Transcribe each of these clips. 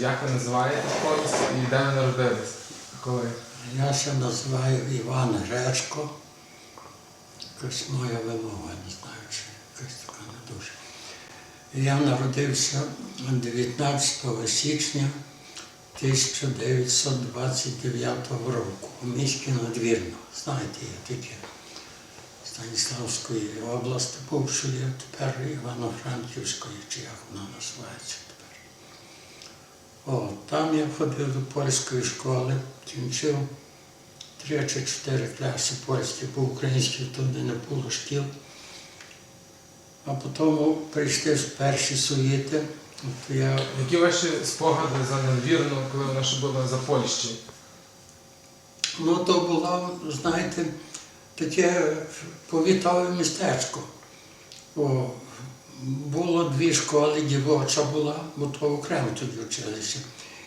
як ви називаєтесь повністю і де ви народились? Коли? Я ще називаю Іван Гречко. Якась моя вимова, не знаю, чи якась така не дуже. Я народився 19 січня 1929 року у місті Надвірно. Знаєте, є таке Станіславської області бувшої, а тепер Івано-Франківської, чи як вона називається. О, там я ходив до польської школи, кінчив три чи чотири класи польських, бо українських туди не було шкіл. А потім прийшли перші совєти. От я Які ваші спогади за надвірну, коли вона ще була за Польщі? Ну, то було, знаєте, таке повітове містечко. О, було дві школи, дівоча була, бо то окремо тоді вчилися.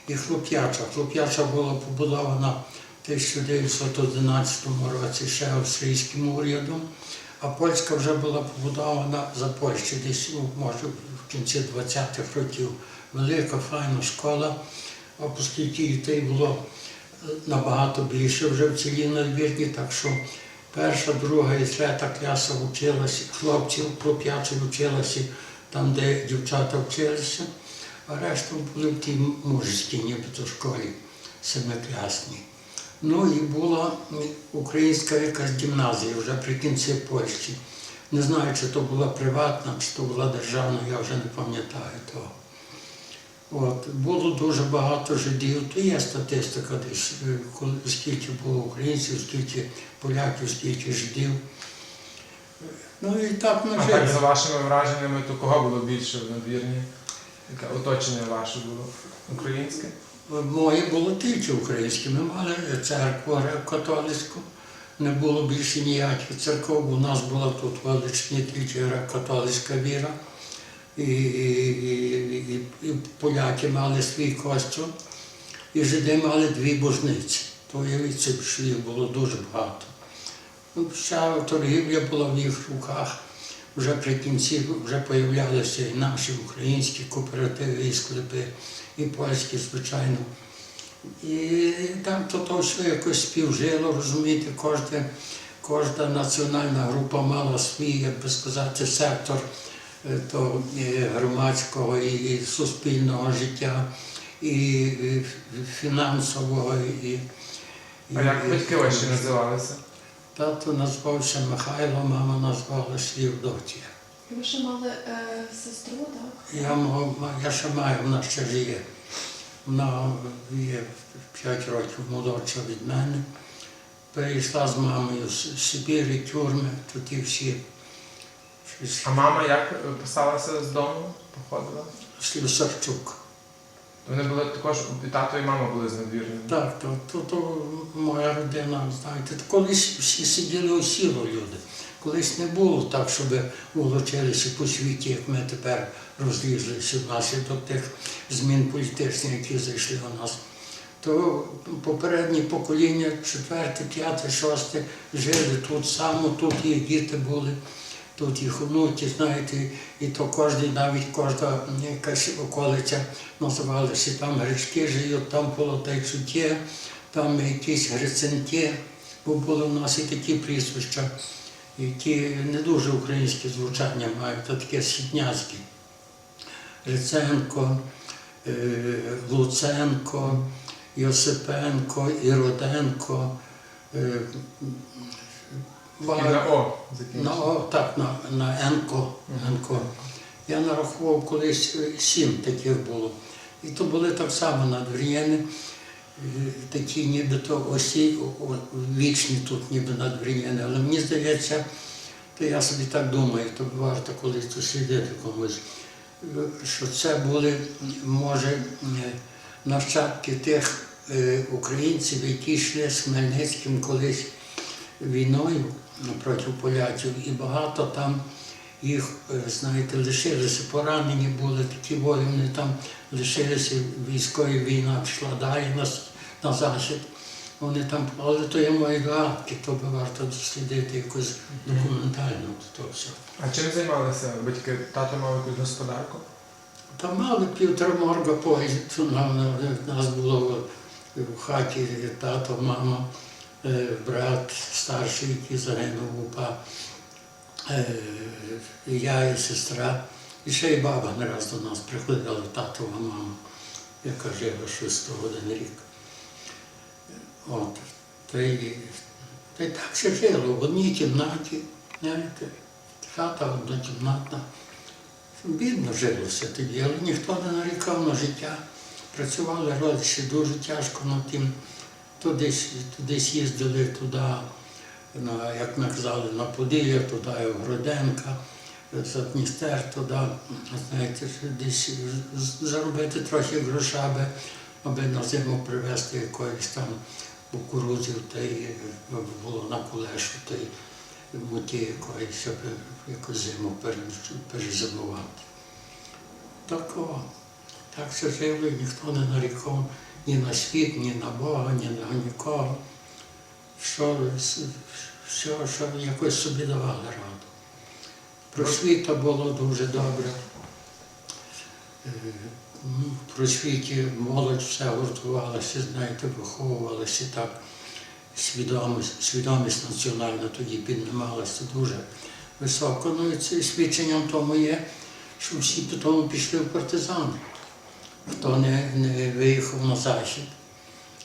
І хлоп'яча. Хлоп'яча була побудована в 1911 році ще австрійським урядом, а польська вже була побудована за Польщі, десь, ну, може, в кінці 20-х років. Велика, файна школа, а оскільки дітей було набагато більше вже в цілій надвірні, так що перша, друга і третя класа вчилася, хлопців хлоп'ячі вчилися там, де дівчата вчилися, а решта були в тій мужській нібито школі семикласній. Ну і була українська якась гімназія вже при кінці Польщі. Не знаю, чи то була приватна, чи то була державна, я вже не пам'ятаю того. От, було дуже багато жидів, то є статистика десь, е, скільки було українців, скільки поляків, скільки жидів. Ну і так ми А так, за вашими враженнями, то кого було більше в надвірні? Яке оточення ваше було? Українське? Моє було тільки українське. Ми мали церкву греко-католицьку, не було більше ніяких церков, у нас була тут величні тільки греко-католицька віра. І, і, і, поляки мали свій костюм, і жиди мали дві божниці. То уявіть що їх було дуже багато. Ну, Вся торгівля була в їх руках. Вже при кінці вже появлялися і наші українські кооперативи, і склепи, і польські, звичайно. І там то, то все якось співжило, розумієте, кожна, кожна національна група мала свій, як би сказати, сектор то, громадського і, суспільного життя, і, фінансового. І, А як батьки ваші називалися? Тато назвався Михайло, мама назвалася Євдотія. І ви ще мали е, сестру, так? Я, мав- я ще маю, вона ще живе. Вона є 5 років молодша від мене. Перейшла з мамою з Сибірі, тюрми, тут і всі. А мама як писалася з дому? Походила? Слюсарчук. Вони були також, і тато і мама були з надвірної. Так, то, то, то моя родина, знаєте, колись всі сиділи у сіло люди. Колись не було так, щоб волочилися по світі, як ми тепер розлізлися внаслідок тих змін політичних, які зайшли у нас. То попередні покоління, четверте, п'яте, шосте, жили тут само, тут їх діти були, тут їх онуки, знаєте, і то кожен, навіть кожна якась околиця називалася там гречки живуть, там полотайчуття, там якісь гриценті, бо були у нас і такі прізвища, які не дуже українське звучання мають, а таке східняцьке. Гриценко, е, Луценко, Йосипенко, Іроденко. І на О на, о, так, на, на Енко. Енко. Я нарахував колись сім таких було. І то були так само надвір'яни, е, такі нібито осі, вічні тут ніби надвір'яни. Але мені здається, то я собі так думаю, то варто колись дослідити комусь, е, що це були, може, е, нащадки тих українців, які йшли з Хмельницьким колись війною проти поляків, і багато там їх, е, знаєте, лишилися, поранені були, такі воїни там лишилися, військові війна пішла далі на, на захід. Вони там, але то є мої догадки, то би варто дослідити якось документально то все. А чим займалися батьки? Тато мав якусь господарку? Та мали півтора морга поїзд. У нас було в хаті тато, мама, е, брат старший, який загинув УПА, е, я і сестра. І ще й баба не раз до нас приходила, татова мама, яка жила 601 рік. От. Та й, та й так все жило в одній кімнаті, знаєте, хата однокімнатна. Бідно жилося тоді, але ніхто не нарікав на життя. Працювали родичі дуже тяжко над тим. То десь, то десь їздили туди, на, як ми казали, на Поділля, туди в Гроденка, Задністер туди, знаєте, десь заробити трохи грошаби, аби на зиму привезти якоїсь там кукурудзів, та й було на кулешу, та й муті якоїсь, щоб якусь зиму пере- перезимувати. Так, так все жило, і ніхто не нарікав ні на світ, ні на Бога, ні на нікого. Що, що, що якось собі давали раду. Просвіта було дуже добре. Е, ну, В просвіті молодь все гуртувалася, знаєте, виховувалася так. Свідомість, свідомість національна тоді піднімалася дуже високо. Ну і це свідченням тому є, що всі потім пішли в партизани. Хто не, не виїхав на захід.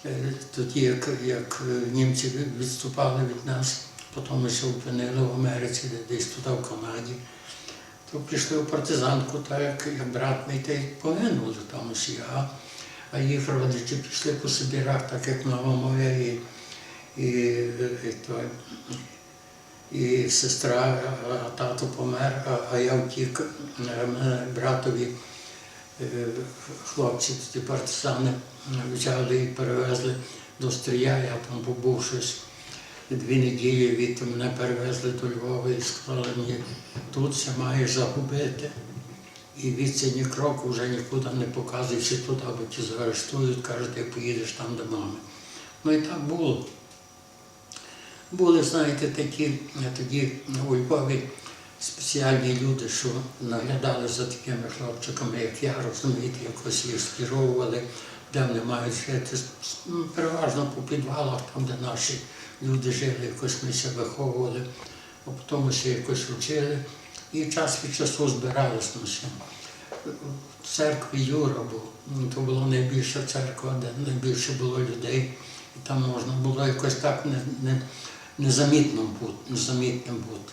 Е, Тоді, як, як е, німці відступали від нас, потім ми ще опинили в Америці, де- десь туди, в Канаді, то прийшли в партизанку, так як, брат мій та й погинули там усі, а, а їх родичі пішли по Сибірах, так як мама моя і, і, і, той, і сестра, а тато помер, а, а я втік е, братові е, хлопці, ті партизани взяли і перевезли до Стрия, я там побув щось дві неділі, відти мене перевезли до Львова і сказали мені, тут все маєш загубити. І відси ні кроку вже нікуди не показуєшся туди, бо ті заарештують, кажуть, ти поїдеш там до мами. Ну і так було. Були, знаєте, такі е, тоді у Львові спеціальні люди, що наглядали за такими хлопчиками, як я, розумієте, якось їх скеровували, де вони мають жити. Переважно по підвалах, там, де наші люди жили, якось ми себе виховували, а потім ще якось вчили. І час від часу збиралися ми ще. В церкві Юра був. Ну, То була найбільша церква, де найбільше було людей. І там можна було якось так не, не, незамітним бути, незамітним бути.